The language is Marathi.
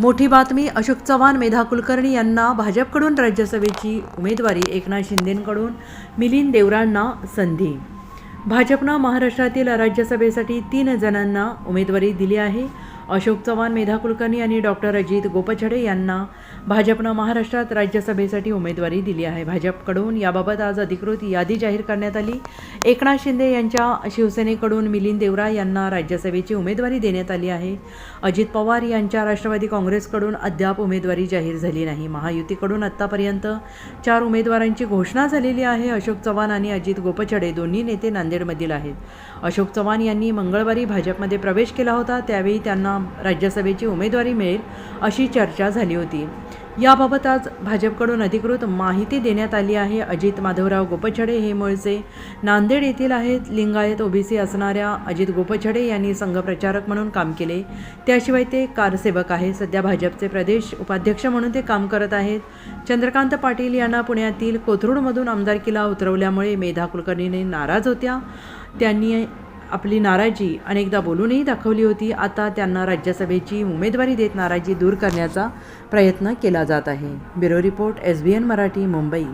मोठी बातमी अशोक चव्हाण मेधा कुलकर्णी यांना भाजपकडून राज्यसभेची उमेदवारी एकनाथ शिंदेंकडून मिलिंद देवरांना संधी. भाजपनं महाराष्ट्रातील राज्यसभेसाठी तीन जणांना उमेदवारी दिली आहे. अशोक चव्हाण मेधा कुलकर्णी आणि डॉक्टर अजित गोपछडे यांना भाजपनं महाराष्ट्रात राज्यसभेसाठी उमेदवारी दिली आहे. भाजपकडून याबाबत आज अधिकृत यादी जाहीर करण्यात आली. एकनाथ शिंदे यांच्या शिवसेनेकडून मिलिंद देवरा यांना राज्यसभेची उमेदवारी देण्यात आली आहे. अजित पवार यांच्या राष्ट्रवादी काँग्रेसकडून अद्याप उमेदवारी जाहीर झाली नाही. महायुतीकडून आत्तापर्यंत चार उमेदवारांची घोषणा झालेली आहे. अशोक चव्हाण आणि अजित गोपछडे दोन्ही नेते नांदेडमधील आहेत. अशोक चव्हाण यांनी मंगळवारी भाजपमध्ये प्रवेश केला होता. त्यावेळी त्यांना राज्यसभेची उमेदवारी मिळेल अशी चर्चा झाली होती. याबाबत आज भाजपकडून अधिकृत माहिती देण्यात आली आहे. अजित माधवराव गोपछडे हे मूळचे. नांदेड येथील आहेत लिंगायत ओबीसी असणाऱ्या अजित गोपछडे यांनी संघप्रचारक म्हणून काम केले. त्याशिवाय ते कारसेवक आहे सध्या भाजपचे प्रदेश उपाध्यक्ष म्हणून ते काम करत आहेत. चंद्रकांत पाटील यांना पुण्यातील कोथरूडमधून आमदारकीला उतरवल्यामुळे मेधा कुलकर्णीने नाराज होत्या. त्यांनी आपली नाराजी अनेकदा बोलूनही दाखवली होती. आता त्यांना राज्यसभेची उमेदवारी देत नाराजी दूर करण्याचा प्रयत्न केला जात आहे. Bureau report S B N Marathi Mumbai.